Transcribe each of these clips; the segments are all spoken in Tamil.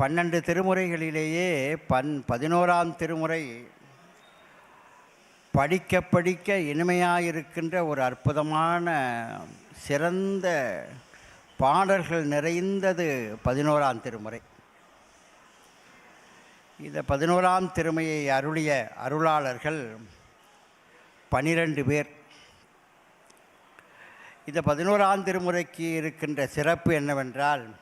பன்னெண்டு திருமுறைகளிலேயே பன் பதினோராம் திருமுறை படிக்க படிக்க இனிமையாயிருக்கின்ற ஒரு அற்புதமான சிறந்த பாடல்கள் நிறைந்தது பதினோராம் திருமுறை. இந்த பதினோராம் திருமையை அருளிய அருளாளர்கள் பனிரெண்டு பேர். இந்த பதினோராம் திருமுறைக்கு இருக்கின்ற சிறப்பு என்னவென்றால்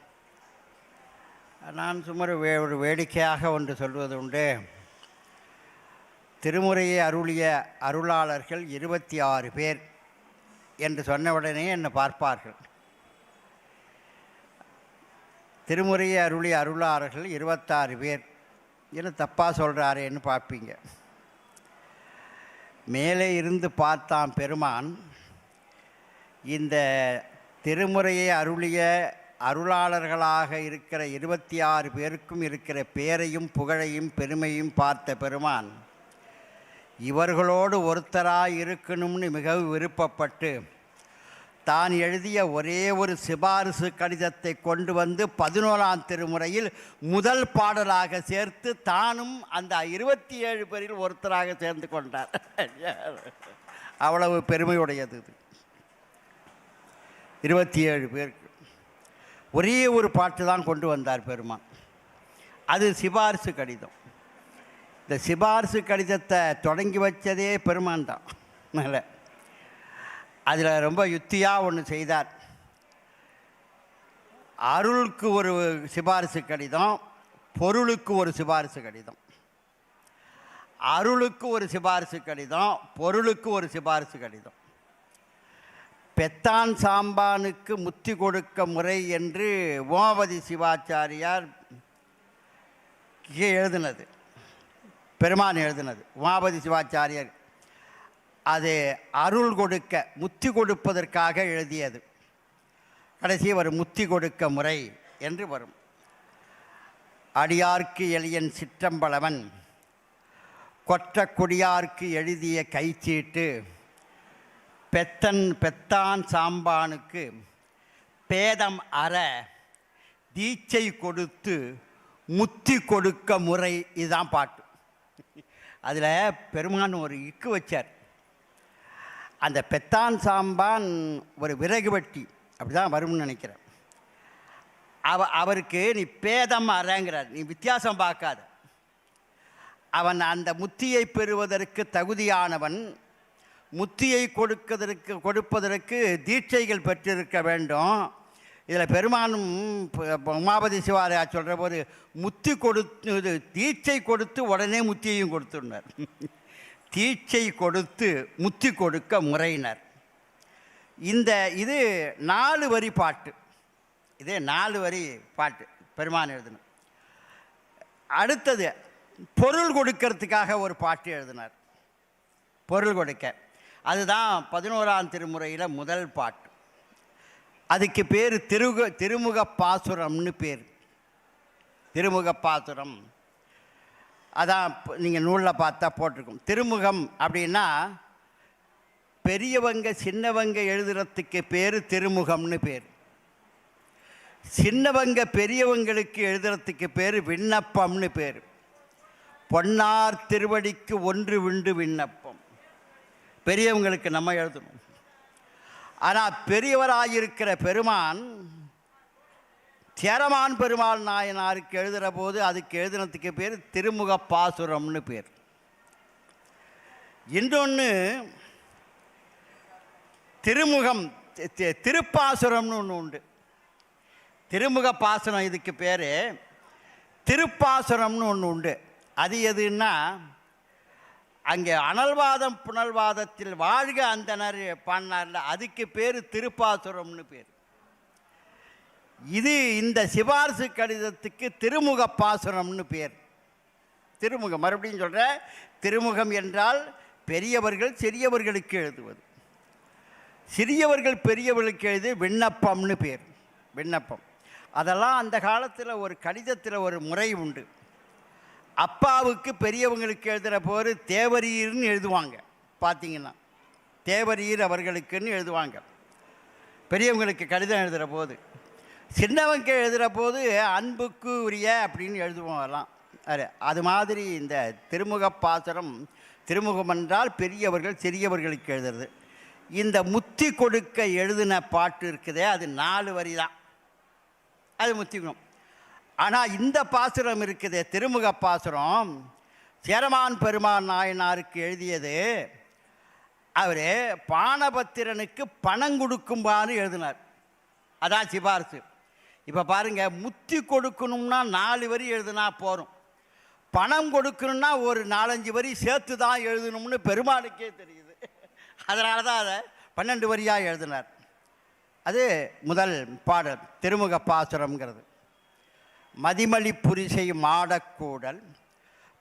நான் சுமார் வே ஒரு வேடிக்கையாக ஒன்று சொல்வது உண்டு. திருமுறையை அருளிய அருளாளர்கள் இருபத்தி ஆறு பேர் என்று சொன்னவுடனே என்னை பார்ப்பார்கள். திருமுறையை அருளிய அருளாளர்கள் இருபத்தாறு பேர். என்ன தப்பாக சொல்கிறாரேன்னு பார்ப்பீங்க. மேலே இருந்து பார்த்தான் பெருமான். இந்த திருமுறையை அருளிய அருளாளர்களாக இருக்கிற இருபத்தி ஆறு பேருக்கும் இருக்கிற பேரையும் புகழையும் பெருமையும் பார்த்த பெருமான் இவர்களோடு ஒருத்தராக இருக்கணும்னு மிகவும் விருப்பப்பட்டு தான் எழுதிய ஒரே ஒரு சிபாரிசு கடிதத்தை கொண்டு வந்து பதினோராம் திருமுறையில் முதல் பாடலாக சேர்த்து தானும் அந்த இருபத்தி ஏழு பேரில் ஒருத்தராக சேர்ந்து கொண்டார். அவ்வளவு பெருமையுடையது இருபத்தி ஏழு பேருக்கு. ஒரே ஒரு பாட்டு தான் கொண்டு வந்தார் பெருமான். அது சிபாரிசு கடிதம். இந்த சிபாரிசு கடிதத்தை தொடங்கி வச்சதே பெருமான் தான். மேலே. அதில் ரொம்ப யுத்தியாக ஒன்று செய்தார். அருளுக்கு ஒரு சிபாரிசு கடிதம் பொருளுக்கு ஒரு சிபாரிசு கடிதம். அருளுக்கு ஒரு சிபாரிசு கடிதம் பொருளுக்கு ஒரு சிபாரிசு கடிதம். பெத்தான் சாம்பானுக்கு முத்தி கொடுக்க முறை என்று ஓமபதி சிவாச்சாரியார் எழுதினது. பெருமான் எழுதினது. உமாபதி சிவாச்சாரியர் அது அருள் கொடுக்க முத்தி கொடுப்பதற்காக எழுதியது. கடைசி வரும் முத்தி கொடுக்க முறை என்று வரும். அடியார்க்கு எளியன் சிற்றம்பளவன் கொற்ற கொடியார்க்கு எழுதிய கைச்சீட்டு பெத்தன் பெத்தான் சாம்பானுக்கு பேதம் அற தீட்சை கொடுத்து முத்தி கொடுக்க முறை இதுதான் பாட்டு. அதில் பெருமான் ஒரு இக்கு வச்சார். அந்த பெத்தான் சாம்பான் ஒரு விறகு வெட்டி அப்படி தான் வரும்னு நினைக்கிறேன். அவ அவருக்கு நீ பேதம் அறங்கிறார் நீ வித்தியாசம் பார்க்காத. அவன் அந்த முத்தியை பெறுவதற்கு தகுதியானவன் முத்தியை கொடுக்கதற்கு கொடுப்பதற்கு தீட்சைகள் பெற்றிருக்க வேண்டும். இதில் பெருமானும் உமாபதி சிவாலயா சொல்கிற போது முத்தி கொடுத்து இது தீட்சை கொடுத்து உடனே முத்தியையும் கொடுத்துனர் தீட்சை கொடுத்து முத்தி கொடுக்க முறையினர். இந்த இது நாலு வரி பாட்டு. இது நாலு வரி பாட்டு பெருமான் எழுதின அடுத்தது பொருள் கொடுக்கறதுக்காக ஒரு பாட்டு எழுதினார். பொருள் கொடுக்க. அதுதான் பதினோராம் திருமுறையில் முதல் பாட்டு. அதுக்கு பேர் திருக திருமுக பாசுரம்னு பேர். திருமுக பாசுரம். அதான் நீங்கள் நூலில் பார்த்தா போட்டிருக்கோம். திருமுகம் அப்படின்னா பெரியவங்க சின்னவங்க எழுதுறதுக்கு பேர் திருமுகம்னு பேர். சின்னவங்க பெரியவங்களுக்கு எழுதுறதுக்கு பேர் விண்ணப்பம்னு பேர். பொன்னார் திருவடிக்கு ஒன்று விண்டு விண்ணப்பம். பெரியவங்களுக்கு நம்ம எழுதணும். ஆனால் பெரியவராயிருக்கிற பெருமான் சேரமான் பெருமாள் நாயனாருக்கு எழுதுகிற போது அதுக்கு எழுதுனதுக்கு பேர் திருமுக பாசுரம்னு பேர். இன்னொன்று திருமுகம் திருப்பாசுரம்னு ஒன்று உண்டு. திருமுக பாசுரம் இதுக்கு பேர் திருப்பாசுரம்னு ஒன்று உண்டு. அது எதுன்னா அங்கே அனல்வாதம் புனல்வாதத்தில் வாழ்க அந்தனர் பாடினார்ல அதுக்கு பேர் திருப்பாசுரம்னு பேர். இது இந்த சிபாரிசு கடிதத்துக்கு திருமுக பாசுரம்னு பேர். திருமுகம் மறுபடியும் சொல்கிற திருமுகம் என்றால் பெரியவர்கள் சிறியவர்களுக்கு எழுதுவது. சிறியவர்கள் பெரியவர்களுக்கு எழுதி விண்ணப்பம்னு பேர் விண்ணப்பம். அதெல்லாம் அந்த காலத்தில் ஒரு கடிதத்தில் ஒரு முறை உண்டு. அப்பாவுக்கு பெரியவங்களுக்கு எழுதுகிற போது தேவரீர்னு எழுதுவாங்க. பார்த்தீங்கன்னா தேவரீர் அவர்களுக்குன்னு எழுதுவாங்க. பெரியவங்களுக்கு கடிதம் எழுதுகிற போது சின்னவங்க எழுதுகிற போது அன்புக்கு உரிய அப்படின்னு எழுதுவோம் எல்லாம் அது அது மாதிரி இந்த திருமுக பாசுரம் திருமுகம் என்றால் பெரியவர்கள் சிறியவர்களுக்கு எழுதுறது. இந்த முத்தி கொடுக்க எழுதின பாட்டு இருக்குதே அது நாலு வரி தான் அது முத்திக்கணும் ஆனால் இந்த பாசுரம் இருக்குது திருமுக பாசுரம். சேரமான் பெருமான் நாயனாருக்கு எழுதியது. அவர் பானபத்திரனுக்கு பணம் கொடுக்கும்பான்னு எழுதினார். அதான் சிபாரிசு. இப்போ பாருங்க முத்தி கொடுக்கணும்னா நாலு வரி எழுதுனா போகிறோம் பணம் கொடுக்கணும்னா ஒரு நாலஞ்சு வரி சேர்த்து தான் எழுதணும்னு பெருமாளுக்கே தெரியுது. அதனால தான் அதை பன்னெண்டு வரியாக எழுதினார். அது முதல் பாடல் திருமுக பாசுரம்ங்கிறது. மதிமலி புரிசை மாடக்கூடல்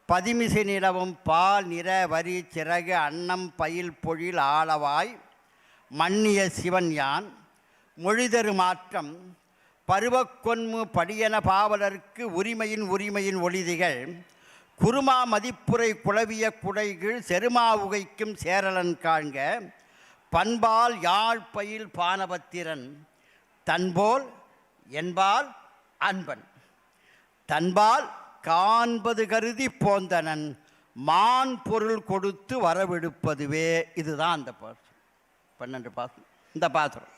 பதிமிசை நிலவும் பால் நிற வரி சிறகு அன்னம் பயில் பொழில் ஆளவாய் மன்னிய சிவன் யான் மொழிதரு மாற்றம் பருவக்கொன்மு படியன பாவலர்க்கு உரிமையின் உரிமையின் ஒளிதிகள் குருமா மதிப்புரை குளவிய குடைகள் செருமா உகைக்கும் சேரலன் காண்க பண்பால் யாழ் பயில் பானபத்திரன் தன்போல் என்பால் அன்பன். தன்பால் காண்பது கருதி போந்தனன் மான் பொருள் கொடுத்து வரவெடுப்பதுவே. இதுதான் அந்த பாசம் பன்னெண்டு பாசம் இந்த பாத்திரம்